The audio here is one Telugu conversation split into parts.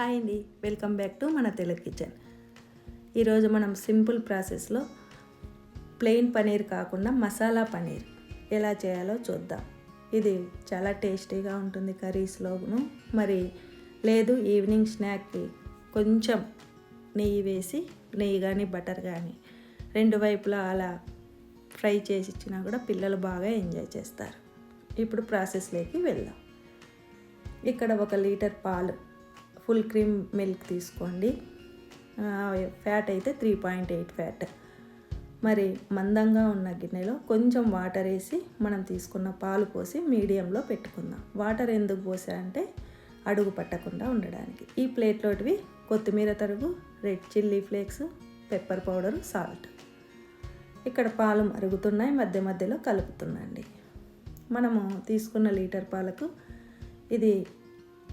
హాయ్ అండి. వెల్కమ్ బ్యాక్ టు మన తెలుగు కిచెన్. ఈరోజు మనం సింపుల్ ప్రాసెస్లో ప్లెయిన్ పనీర్ కాకుండా మసాలా పనీర్ ఎలా చేయాలో చూద్దాం. ఇది చాలా టేస్టీగా ఉంటుంది కర్రీస్లోను. మరి లేదు ఈవినింగ్ స్నాక్కి కొంచెం నెయ్యి వేసి నెయ్యి కానీ బటర్ కానీ రెండు వైపులా అలా ఫ్రై చేసి ఇచ్చినా కూడా పిల్లలు బాగా ఎంజాయ్ చేస్తారు. ఇప్పుడు ప్రాసెస్లోకి వెళ్దాం. ఇక్కడ ఒక లీటర్ పాలు ఫుల్ క్రీమ్ మిల్క్ తీసుకోండి. ఫ్యాట్ అయితే త్రీ పాయింట్ ఎయిట్ ఫ్యాట్. మరి మందంగా ఉన్న గిన్నెలో కొంచెం వాటర్ వేసి మనం తీసుకున్న పాలు పోసి మీడియంలో పెట్టుకుందాం. వాటర్ ఎందుకు పోసా అంటే అడుగు పట్టకుండా ఉండడానికి. ఈ ప్లేట్లోటివి కొత్తిమీర తరుగు red chilli flakes pepper powder salt. ఇక్కడ పాలు మరుగుతున్నాయి మధ్య మధ్యలో కలుపుతున్నాండి. మనము తీసుకున్న లీటర్ పాలకు ఇది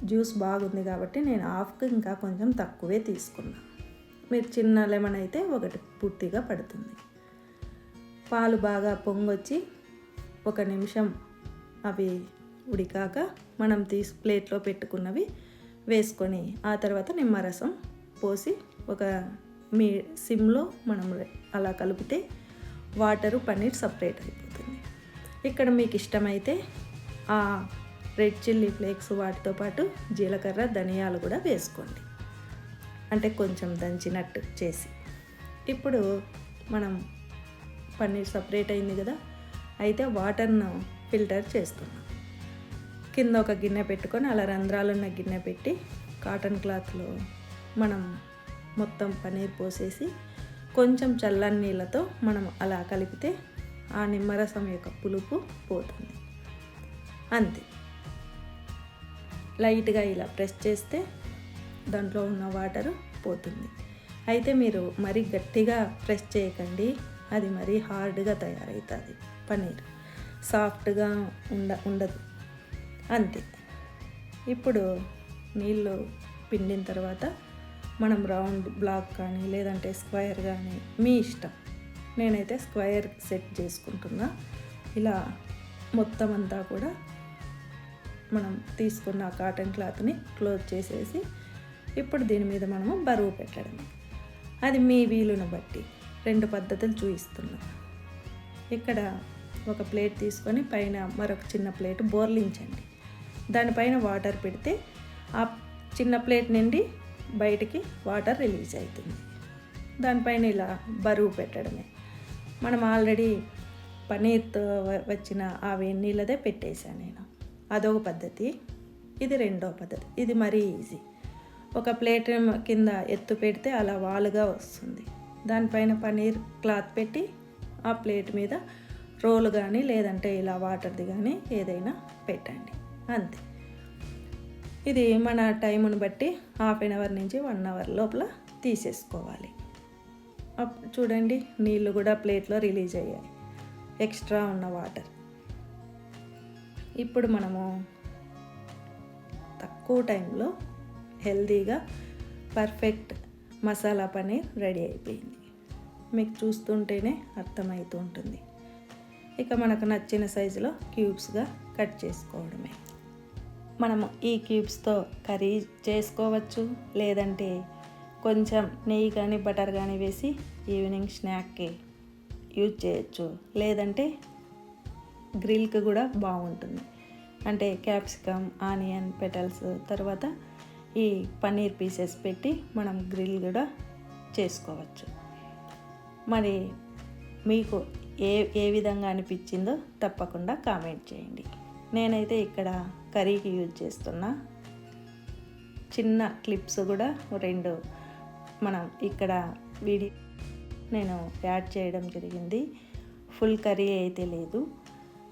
జ్యూస్ బాగుంది కాబట్టి నేను హాఫ్కి ఇంకా కొంచెం తక్కువే తీసుకున్నాను మీరు చిన్న లెమన్ అయితే ఒకటి పూర్తిగా పడుతుంది. పాలు బాగా పొంగొచ్చి ఒక నిమిషం అవి ఉడికాక మనం తీసి ప్లేట్లో పెట్టుకున్నవి వేసుకొని ఆ తర్వాత నిమ్మరసం పోసి ఒక మీ సిమ్లో మనం అలా కలిపితే వాటరు పన్నీర్ సపరేట్ అయిపోతుంది. ఇక్కడ మీకు ఇష్టమైతే ఆ రెడ్ చిల్లీ ఫ్లేక్స్ వాటితో పాటు జీలకర్ర ధనియాలు కూడా వేసుకోండి. అంటే కొంచెం దంచినట్టు చేసి. ఇప్పుడు మనం పన్నీర్ సపరేట్ అయింది కదా అయితే వాటర్ను ఫిల్టర్ చేస్తున్నాం. కింద ఒక గిన్నె పెట్టుకొని అలా రంధ్రాలు ఉన్న గిన్నె పెట్టి కాటన్ క్లాత్లో మనం మొత్తం పన్నీర్ పోసేసి కొంచెం చల్లని నీళ్ళతో మనం అలా కలిపితే ఆ నిమ్మరసం యొక్క పులుపు పోతుంది. అంతే. లైట్గా ఇలా ప్రెస్ చేస్తే దాంట్లో ఉన్న వాటరు పోతుంది. అయితే మీరు మరీ గట్టిగా ప్రెస్ చేయకండి. అది మరీ హార్డ్గా తయారవుతుంది పన్నీర్ సాఫ్ట్గా ఉండ ఉండదు. అంతే. ఇప్పుడు నీళ్ళు పిండిన తర్వాత మనం రౌండ్ బ్లాక్ కానీ లేదంటే స్క్వైర్ కానీ మీ ఇష్టం. నేనైతే స్క్వైర్ సెట్ చేసుకుంటున్నా. ఇలా మొత్తం అంతా కూడా మనం తీసుకున్న కాటన్ క్లాత్ని క్లోజ్ చేసేసి ఇప్పుడు దీని మీద మనము బరువు పెట్టడమే అది మీ వీలును బట్టి రెండు పద్ధతులు చూపిస్తున్నాం. ఇక్కడ ఒక ప్లేట్ తీసుకొని పైన మరొక చిన్న ప్లేట్ బోర్లించండి. దానిపైన వాటర్ పెడితే ఆ చిన్న ప్లేట్ నుండి బయటికి వాటర్ రిలీజ్ అవుతుంది. దానిపైన ఇలా బరువు పెట్టడమే. మనం ఆల్రెడీ పనీర్తో వచ్చిన ఆ వేడి నీళ్ళదే పెట్టేశాను నేను. అదొక పద్ధతి. ఇది రెండో పద్ధతి. ఇది మరీ ఈజీ. ఒక ప్లేట్ కింద ఎత్తు పెడితే అలా వాలుగా వస్తుంది. దానిపైన పనీర్ క్లాత్ పెట్టి ఆ ప్లేట్ మీద రోల్ కానీ లేదంటే ఇలా వాటర్ది కానీ ఏదైనా పెట్టండి. అంతే. ఇది మన టైముని బట్టి హాఫ్ అన్ అవర్ నుంచి వన్ అవర్ లోపల తీసేసుకోవాలి. అప్పుడు చూడండి నీళ్ళు కూడా ప్లేట్లో రిలీజ్ అయ్యాయి. ఎక్స్ట్రా ఉన్న వాటర్. ఇప్పుడు మనము తక్కువ టైంలో హెల్తీగా పర్ఫెక్ట్ మసాలా పన్నీర్ రెడీ అయిపోయింది. మీకు చూస్తుంటేనే అర్థమవుతూ ఉంటుంది. ఇక మనకు నచ్చిన సైజులో క్యూబ్స్గా కట్ చేసుకోవడమే. మనము ఈ క్యూబ్స్తో కర్రీ చేసుకోవచ్చు లేదంటే కొంచెం నెయ్యి కానీ బటర్ కానీ వేసి ఈవినింగ్ స్నాక్కి యూజ్ చేయొచ్చు. లేదంటే గ్రిల్కి కూడా బాగుంటుంది. అంటే క్యాప్సికమ్ ఆనియన్ పెటల్స్ తర్వాత ఈ పన్నీర్ పీసెస్ పెట్టి మనం గ్రిల్ కూడా చేసుకోవచ్చు. మరి మీకు ఏ ఏ విధంగా అనిపించిందో తప్పకుండా కామెంట్ చేయండి. నేనైతే ఇక్కడ కర్రీకి యూజ్ చేస్తున్నా చిన్న క్లిప్స్ కూడా రెండు మనం ఇక్కడ వీడియో నేను యాడ్ చేయడం జరిగింది. ఫుల్ కర్రీ అయితే లేదు.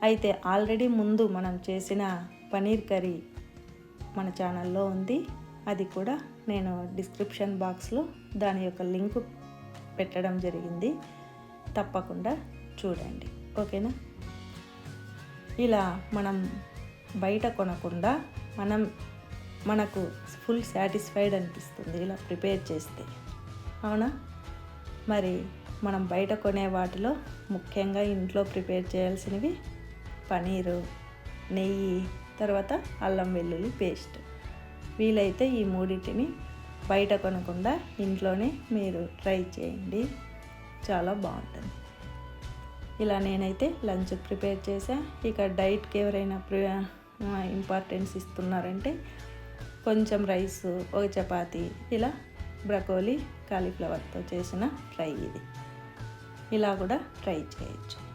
అయితే ఆల్రెడీ ముందు మనం చేసిన పనీర్ కర్రీ మన ఛానల్లో ఉంది. అది కూడా నేను డిస్క్రిప్షన్ బాక్స్లో దాని యొక్క లింక్ పెట్టడం జరిగింది. తప్పకుండా చూడండి. ఓకేనా? ఇలా మనం బయట కొనకుండా మనం మనకు ఫుల్ సాటిస్ఫైడ్ అనిపిస్తుంది ఇలా ప్రిపేర్ చేస్తే. అవునా? మరి మనం బయట కొనే వాటిలో ముఖ్యంగా ఇంట్లో ప్రిపేర్ చేయాల్సినవి పనీరు నెయ్యి తర్వాత అల్లం వెల్లుల్లి పేస్ట్. వీలైతే ఈ మూడింటిని బయట కొనకుండా ఇంట్లోనే మీరు ట్రై చేయండి. చాలా బాగుంటుంది. ఇలా నేనైతే లంచ్ ప్రిపేర్ చేసా ఇక డైట్కి ఎవరైనా ప్రి ఇంపార్టెన్స్ ఇస్తున్నారంటే కొంచెం రైస్ ఒక చపాతి ఇలా బ్రకోలీ కాలీఫ్లవర్తో చేసిన ఫ్రై ఇది. ఇలా కూడా ట్రై చేయొచ్చు.